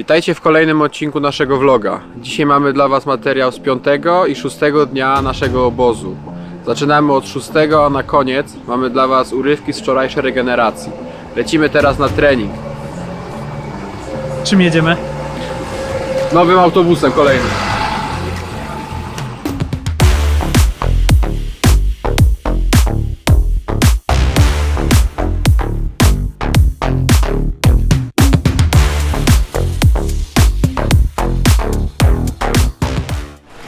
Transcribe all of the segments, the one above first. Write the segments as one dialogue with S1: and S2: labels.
S1: Witajcie w kolejnym odcinku naszego vloga. Dzisiaj mamy dla Was materiał z piątego i szóstego dnia naszego obozu. Zaczynamy od szóstego, a na koniec mamy dla Was urywki z wczorajszej regeneracji. Lecimy teraz na trening.
S2: Czym jedziemy?
S1: Nowym autobusem kolejnym.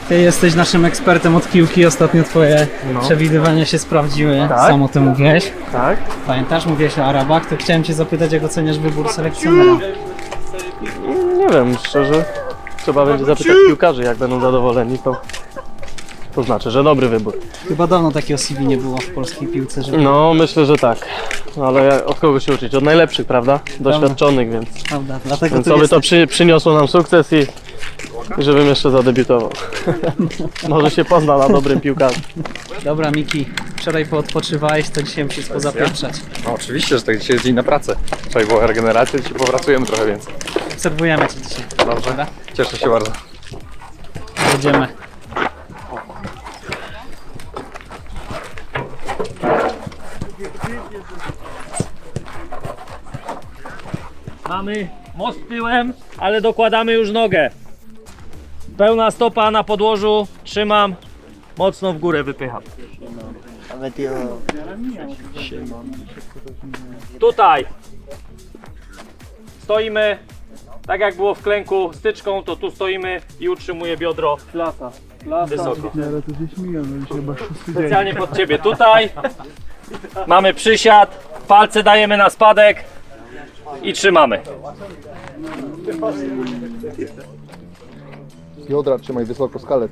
S2: Ty jesteś naszym ekspertem od piłki. Ostatnio twoje przewidywania się sprawdziły.
S3: Tak?
S2: Sam o tym mówiłeś.
S3: Tak?
S2: Pamiętasz, mówiłeś o Arabach, to chciałem cię zapytać, jak oceniasz wybór selekcjonera.
S3: Nie wiem, szczerze. Trzeba będzie zapytać piłkarzy, jak będą zadowoleni, to, to znaczy, że dobry wybór.
S2: Chyba dawno takiego CV nie było w polskiej piłce, żeby...
S3: No, myślę, że tak. Ale od kogo się uczyć? Od najlepszych, prawda? Doświadczonych, więc,
S2: Prawda, dlatego
S3: więc
S2: tu
S3: oby to
S2: jesteś.
S3: przy, przyniosło nam sukces i, i żebym jeszcze zadebiutował. Może się pozna na dobrym piłkarzu.
S2: Dobra, Miki, wczoraj poodpoczywałeś, to dzisiaj musisz pozapieprzać.
S4: No, oczywiście, że tak dzisiaj jest dzień na pracę. Wczoraj była regeneracja, dzisiaj popracujemy trochę więcej.
S2: Obserwujemy cię dzisiaj.
S4: Dobrze. Cieszę się bardzo.
S2: Jedziemy.
S5: Mamy most tyłem, ale dokładamy już nogę. Pełna stopa na podłożu, trzymam, mocno w górę wypycham. Tutaj stoimy, tak jak było w klęku styczką, to tu stoimy i utrzymuję biodro wysoko. Specjalnie pod ciebie tutaj. Mamy przysiad, palce dajemy na spadek i trzymamy.
S4: Biodra trzymaj wysoko skalę.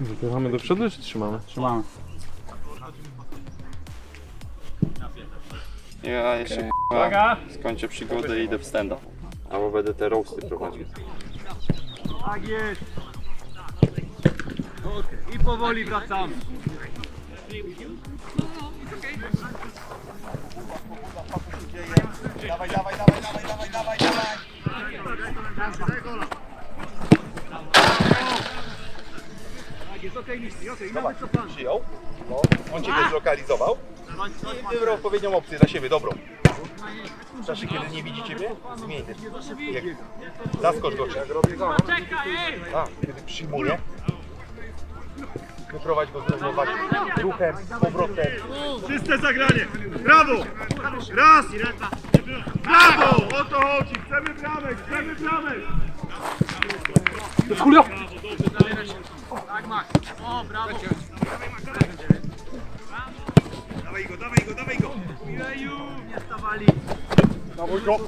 S3: Wypychamy do przodu, czy trzymamy?
S2: Trzymamy.
S6: Ja jeszcze
S5: Uwaga!
S6: skończę przygodę i idę w stand-up. Albo będę te roasty prowadził.
S5: Tak jest. I powoli wracamy.
S7: Przyjął, no, on cię zlokalizował wybrał odpowiednią opcję dla siebie, dobrą. W czasie, kiedy nie widzi ciebie, zmień zaskocz go. A, kiedy przyjmuje, wyprowadź go z równowagi ruchem, powrotem.
S8: Czyste zagranie! Brawo! Raz! Brawo! O to chodzi! Chcemy bramek! Chcemy bramek! Dawaj go, dawaj go, dawaj go! Jeju! Nie stawali! Dawaj go!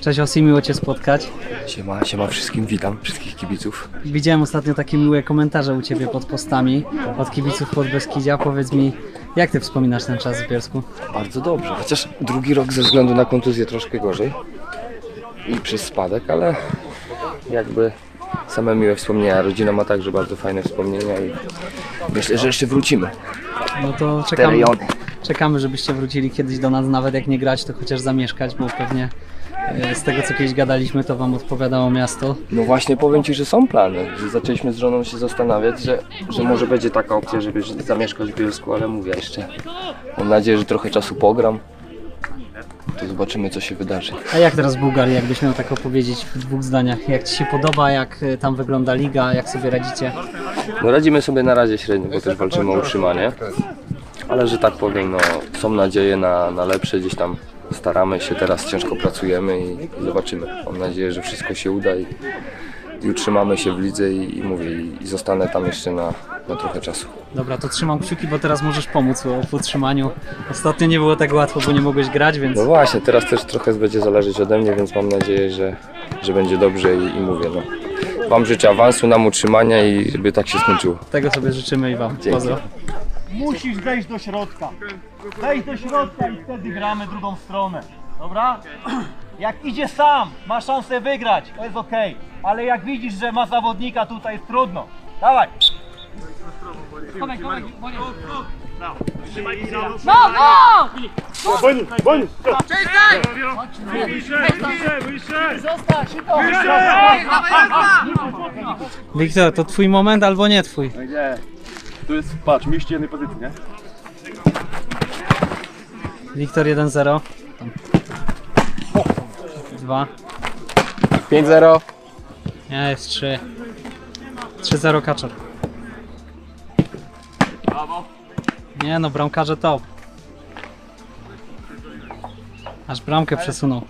S2: Cześć Osi, miło cię spotkać.
S9: Siema, siema wszystkim, witam wszystkich kibiców.
S2: Widziałem ostatnio takie miłe komentarze u Ciebie pod postami od kibiców pod Beskidzia. Powiedz mi, jak Ty wspominasz ten czas w Bielsku?
S9: Bardzo dobrze, chociaż drugi rok ze względu na kontuzję troszkę gorzej i przez spadek, ale jakby same miłe wspomnienia. Rodzina ma także bardzo fajne wspomnienia i myślę, że jeszcze wrócimy.
S2: No to
S9: Te
S2: czekamy,
S9: rejony.
S2: Czekamy, żebyście wrócili kiedyś do nas, nawet jak nie grać, to chociaż zamieszkać, bo pewnie e, z tego co kiedyś gadaliśmy, to Wam odpowiadało miasto.
S9: No właśnie powiem Ci, że są plany, że zaczęliśmy z żoną się zastanawiać, że, że może będzie taka opcja, żeby zamieszkać w Bielsku, ale mówię jeszcze. Mam nadzieję, że trochę czasu pogram. To zobaczymy co się wydarzy.
S2: A jak teraz w Bułgarii, jakbyś miał tak opowiedzieć w dwóch zdaniach? Jak Ci się podoba, jak e, tam wygląda liga, jak sobie radzicie?
S9: No radzimy sobie na razie średnio, bo też walczymy o utrzymanie. Ale że tak powiem, no, są nadzieje na, na lepsze, gdzieś tam staramy się, teraz ciężko pracujemy i, i zobaczymy. Mam nadzieję, że wszystko się uda i, i utrzymamy się w lidze i, i mówię, i, i zostanę tam jeszcze na, na trochę czasu.
S2: Dobra, to trzymam kciuki, bo teraz możesz pomóc w utrzymaniu. Ostatnio nie było tak łatwo, bo nie mogłeś grać, więc
S9: No właśnie, teraz też trochę będzie zależeć ode mnie, więc mam nadzieję, że, że będzie dobrze i, i mówię, no. Wam życzę awansu, nam utrzymania i żeby tak się skończyło.
S2: tego sobie życzymy i Wam. Pozdro.
S8: Musisz wejść do środka. Wejdź do środka i wtedy gramy drugą stronę. Dobra? Jak idzie sam, ma szansę wygrać, to jest ok. Ale jak widzisz, że ma zawodnika, tutaj jest trudno. Dawaj!
S10: Wolny, wolny! Wyżej, wyżej, wyżej!
S2: Wiktor, to twój moment albo nie twój.
S10: Tu jest, patrz, mieści jednej pozycji, nie?
S2: Wiktor 1-0. Dwa.
S11: 5-0.
S2: Nie, jest 3. 3-0 kaczor. Nie no, bramkarze top. Aż bramkę przesunął.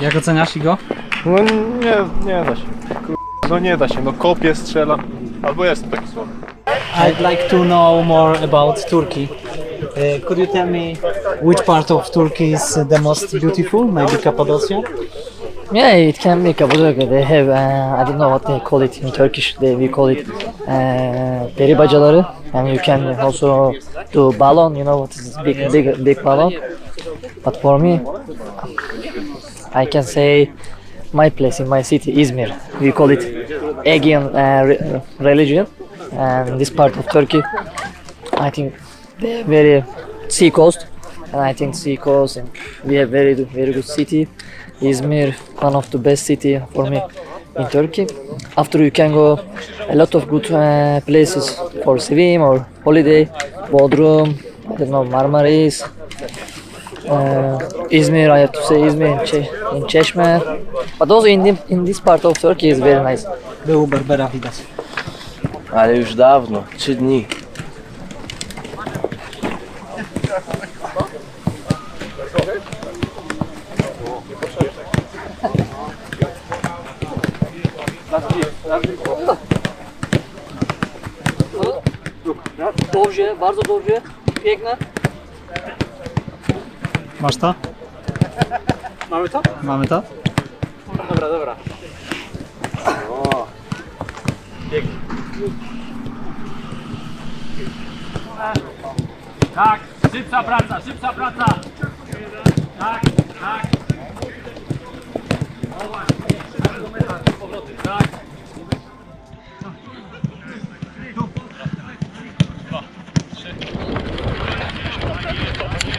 S2: Jak oceniasz Igo?
S12: No nie, nie da się. Kur- No nie da się, no kopie strzela. Albo jest taki słaby.
S2: I'd like to know more about Turkey. Uh, could you tell me which part of Turkey is the most beautiful? Maybe Cappadocia?
S13: Yeah, it can be Cappadocia. They have, uh, I don't know what they call it in Turkish. They, we call it uh, peri bacaları. And you can also do balon. You know what is big, big, big balon. But for me, I can say my place in my city, Izmir. We call it Aegean uh, re- religion. And this part of Turkey, I think very sea coast. And I think sea coast and we have very, very good city. Izmir, one of the best city for me in Turkey. After you can go a lot of good uh, places for swim or holiday, Bodrum, I don't know, Marmaris, uh, Izmir, I have to say Izmir in, che- in. But also in, the, in this part of Turkey is very nice.
S2: Był Berbera widać.
S13: Ale już dawno, trzy dni. Dobrze, bardzo dobrze, piękne.
S2: Masz to? Mamy to? Mamy to?
S8: Tak, szybsza praca, szybsza praca. Tak, tak. O właśnie, bardzo metal, powroty, tak.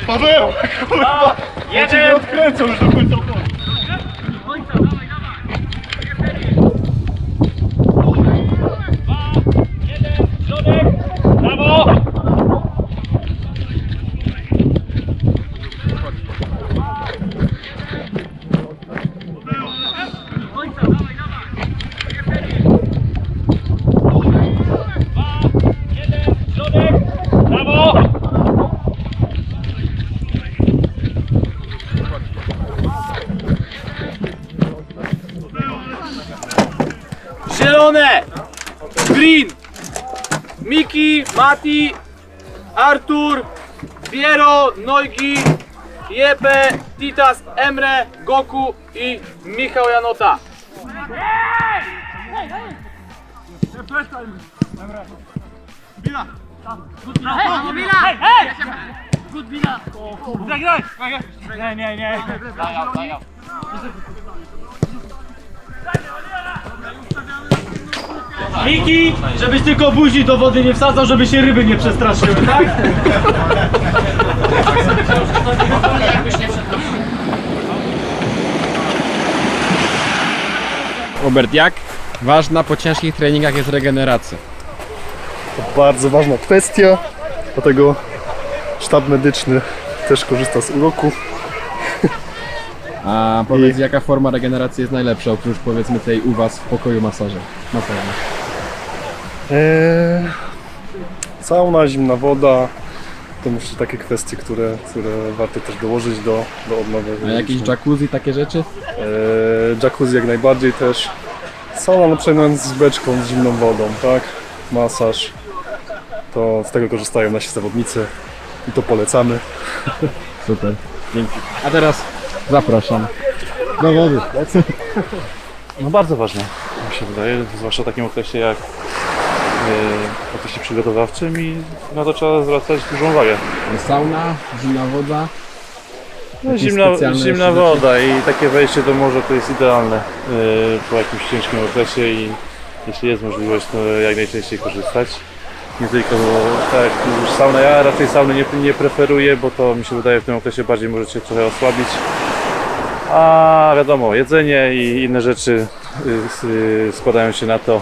S10: Paweł! Kurwa! Ja cię nie odkręcą już do końca obozu.
S8: Środek, brawo! Środek, brawo!
S11: Zielone! Green! Miki, Mati, Artur, Piero, Noigi, Jepe, Titas, Emre, Goku i Michał Janota.
S8: Hej, hej! Graj, graj! Nie, nie, nie. Miki, żebyś tylko buzi do wody nie wsadzał, żeby się ryby nie przestraszyły, tak?
S11: Robert, jak ważna po ciężkich treningach jest regeneracja?
S12: To bardzo ważna kwestia, dlatego sztab medyczny też korzysta z uroku.
S11: A powiedz, jaka forma regeneracji jest najlepsza, oprócz powiedzmy tej u Was w pokoju masażu? masażu.
S12: Eee, sauna, zimna woda, to myślę takie kwestie, które, które warto też dołożyć do, do odnowy.
S11: A jakieś jacuzzi, takie rzeczy?
S12: Eee, jacuzzi jak najbardziej też. Sauna na przykład z beczką, z zimną wodą, tak? Masaż. To z tego korzystają nasi zawodnicy i to polecamy.
S11: Super, dzięki. A teraz zapraszam do wody.
S14: No bardzo ważne, mi się wydaje, zwłaszcza w takim okresie jak w okresie przygotowawczym i na to trzeba zwracać dużą uwagę.
S11: Sauna, zimna woda.
S14: No, zimna zimna woda i takie wejście do morza to jest idealne yy, po jakimś ciężkim okresie i jeśli jest możliwość, to jak najczęściej korzystać. Nie tylko, tak jak już sauna, ja raczej sauny nie, nie preferuję, bo to mi się wydaje w tym okresie bardziej możecie trochę osłabić. A wiadomo, jedzenie i inne rzeczy y, y, składają się na to,